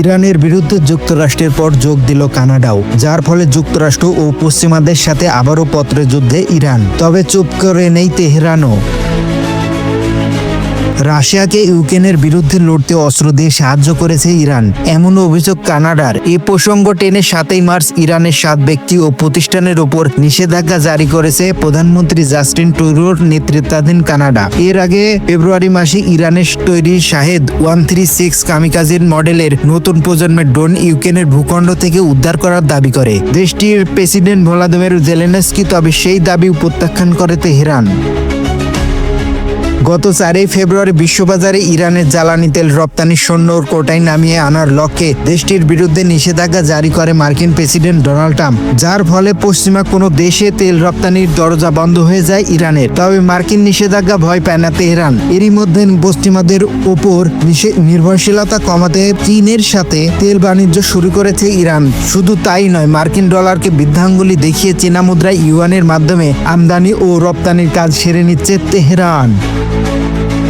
ইরানের বিরুদ্ধে যুক্তরাষ্ট্রের পর যোগ দিল কানাডাও, যার ফলে যুক্তরাষ্ট্র ও পশ্চিমাদের সাথে আবারও পত্রে যুদ্ধে ইরান। তবে চুপ করে নেই তেহরানও। রাশিয়াকে ইউক্রেনের বিরুদ্ধে লড়তে অস্ত্র দিয়ে সাহায্য করেছে ইরান। এমন অভিযোগ কানাডার। এ প্রসঙ্গ টেনে সাতই মার্চ ইরানের সাত ব্যক্তি ও প্রতিষ্ঠানের ওপর নিষেধাজ্ঞা জারি করেছে প্রধানমন্ত্রী জাস্টিন টুরোর নেতৃত্বাধীন কানাডা। এর আগে ফেব্রুয়ারি মাসে ইরানের তৈরি শাহেদ ওয়ান থ্রি সিক্স কামিকাজির মডেলের নতুন প্রজন্মের ড্রোন ইউক্রেনের ভূখণ্ড থেকে উদ্ধার করার দাবি করে। দেশটির প্রেসিডেন্ট ভ্লাদিমির জেলেনস্কি তবে সেই দাবি প্রত্যাখ্যান করে তেহরান। গত চারই ফেব্রুয়ারি বিশ্ববাজারে ইরানের জ্বালানি তেল রপ্তানি সৈন্য কোটায় নামিয়ে আনার লক্ষ্যে দেশটির বিরুদ্ধে নিষেধাজ্ঞা জারি করে মার্কিন প্রেসিডেন্ট ডোনাল্ড ট্রাম্প, যার ফলে পশ্চিমা কোনো দেশে তেল রপ্তানির দরজা বন্ধ হয়ে যায় ইরানের। তবে মার্কিন নিষেধাজ্ঞা ভয় পায় না তেহরান। এরই মধ্যে পশ্চিমাদের ওপর নির্ভরশীলতা কমাতে চীনের সাথে তেল বাণিজ্য শুরু করেছে ইরান। শুধু তাই নয়, মার্কিন ডলারকে বৃদ্ধাঙ্গুলি দেখিয়ে চীনা মুদ্রায় ইউয়ানের মাধ্যমে আমদানি ও রপ্তানির কাজ সেরে নিচ্ছে তেহরান। Thank you.